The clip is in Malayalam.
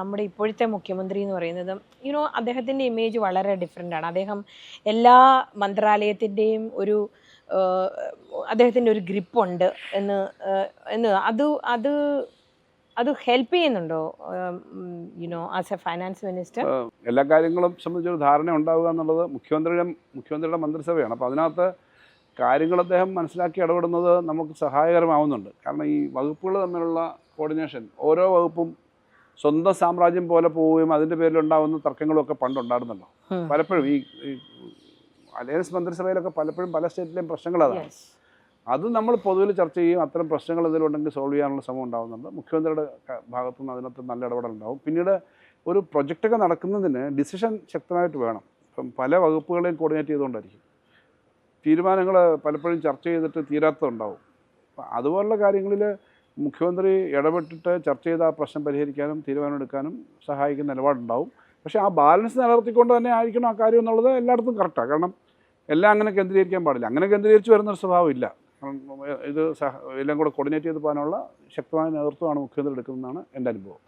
നമ്മുടെ ഇപ്പോഴത്തെ മുഖ്യമന്ത്രി എന്ന് പറയുന്നത് യുനോ അദ്ദേഹത്തിന്റെ ഇമേജ് വളരെ ഡിഫറെന്റ് ആണ്. അദ്ദേഹം എല്ലാ മന്ത്രാലയത്തിന്റെയും ഒരു അദ്ദേഹത്തിന്റെ ഒരു ഗ്രിപ്പുണ്ട് എന്ന് എന്ന് അത് അത് അത് ഹെൽപ്പ് ചെയ്യുന്നുണ്ടോ you know as a finance minister എല്ലാ കാര്യങ്ങളും സംബന്ധിച്ചൊരു ധാരണ ഉണ്ടാവുക എന്നുള്ളത് മുഖ്യമന്ത്രിയുടെ മുഖ്യമന്ത്രിയുടെ മന്ത്രിസഭയാണ്. അപ്പോൾ അതിനകത്ത് കാര്യങ്ങൾ അദ്ദേഹം മനസ്സിലാക്കി ഇടപെടുന്നത് നമുക്ക് സഹായകരമാവുന്നുണ്ട്. കാരണം ഈ വകുപ്പുകൾ തമ്മിലുള്ള കോർഡിനേഷൻ ഓരോ വകുപ്പും സ്വന്തം സാമ്രാജ്യം പോലെ പോവുകയും അതിന്റെ പേരിലുണ്ടാവുന്ന തർക്കങ്ങളൊക്കെ പണ്ടുണ്ടായിരുന്നല്ലോ. പലപ്പോഴും ഈ അലയൻസ് മന്ത്രിസഭയിലൊക്കെ പലപ്പോഴും പല സ്റ്റേറ്റിലെയും പ്രശ്നങ്ങൾ അതാണ്. അത് നമ്മൾ പൊതുവിൽ ചർച്ച ചെയ്യും അത്തരം പ്രശ്നങ്ങൾ എന്തെങ്കിലും ഉണ്ടെങ്കിൽ സോൾവ് ചെയ്യാനുള്ള ശ്രമം ഉണ്ടാകുന്നുണ്ട് മുഖ്യമന്ത്രിയുടെ ഭാഗത്തു നിന്ന് അതിനകത്ത് നല്ല ഇടപെടൽ ഉണ്ടാവും. പിന്നീട് ഒരു പ്രൊജക്റ്റൊക്കെ നടക്കുന്നതിന് ഡിസിഷൻ ശക്തമായിട്ട് വേണം. ഇപ്പം പല വകുപ്പുകളെയും കോർഡിനേറ്റ് ചെയ്തുകൊണ്ടായിരിക്കും. തീരുമാനങ്ങൾ പലപ്പോഴും ചർച്ച ചെയ്തിട്ട് തീരാത്തതുണ്ടാവും. അപ്പം അതുപോലുള്ള കാര്യങ്ങളിൽ മുഖ്യമന്ത്രി ഇടപെട്ടിട്ട് ചർച്ച ചെയ്ത് ആ പ്രശ്നം പരിഹരിക്കാനും തീരുമാനമെടുക്കാനും സഹായിക്കുന്ന നിലപാടുണ്ടാവും. പക്ഷേ ആ ബാലൻസ് നിലനിർത്തിക്കൊണ്ട് തന്നെ ആയിരിക്കണം ആ കാര്യം എന്നുള്ളത് എല്ലായിടത്തും കറക്റ്റാണ് കാരണം എല്ലാം അങ്ങനെ കേന്ദ്രീകരിക്കാൻ പാടില്ല. അങ്ങനെ കേന്ദ്രീകരിച്ച് വരുന്നൊരു സ്വഭാവം ഇല്ല ഇത് എല്ലാം കൂടെ കോർഡിനേറ്റ് ചെയ്ത് പോകാനുള്ള ശക്തമായ നേതൃത്വമാണ് മുഖ്യമന്ത്രി എടുക്കുന്നതെന്നാണ് എന്റെ അനുഭവം.